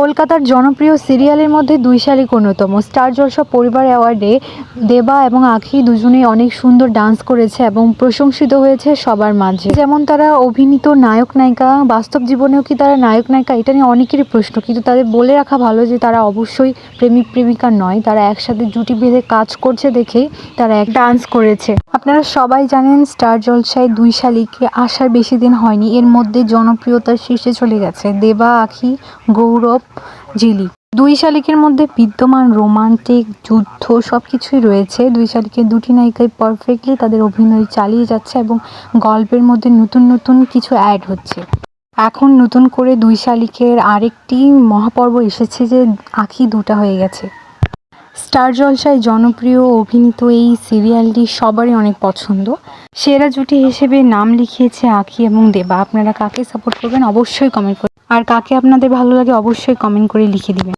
কলকাতার জনপ্রিয় সিরিয়ালের মধ্যে দুই শালিক অন্যতম। স্টার জলসা পরিবার অ্যাওয়ার্ডে দেবা এবং আখি দুজনেই অনেক সুন্দর ডান্স করেছে এবং প্রশংসিত হয়েছে সবার মাঝে। যেমন তারা অভিনীত নায়ক নায়িকা, বাস্তব জীবনেও কি তারা নায়ক নায়িকা, এটা নিয়ে অনেকেরই প্রশ্ন, কিন্তু তাদের বলে রাখা ভালো যে তারা অবশ্যই প্রেমিক প্রেমিকা নয়, তারা একসাথে জুটি বেঁধে কাজ করছে দেখেই তারা এক ডান্স করেছে। আপনারা সবাই জানেন স্টার জলসায় দুই শালিকে আসার বেশি দিন হয়নি, এর মধ্যে জনপ্রিয়তার শীর্ষে চলে গেছে। দেবা, আখি, গৌরব ঝিলি দুই শালিকের মধ্যে বিদ্যমান রোমান্টিক, যুদ্ধ সব কিছুই রয়েছে। দুই শালিকের দুটি নায়িকাই পারফেক্টলি তাদের অভিনয় চালিয়ে যাচ্ছে এবং গল্পের মধ্যে নতুন নতুন কিছু অ্যাড হচ্ছে। এখন নতুন করে দুই শালিকের আরেকটি মহাপর্ব এসেছে যে আখি দুটা হয়ে গেছে। স্টার জলসায় জনপ্রিয় অভিনীত এই সিরিয়ালটি সবারই অনেক পছন্দ। সেরা জুটি হিসেবে নাম লিখিয়েছে আখি এবং দেবা। আপনারা কাকে সাপোর্ট করবেন অবশ্যই কমেন্ট আর কাকে আপনাদের ভালো লাগে অবশ্যই কমেন্ট করে লিখে দিবেন।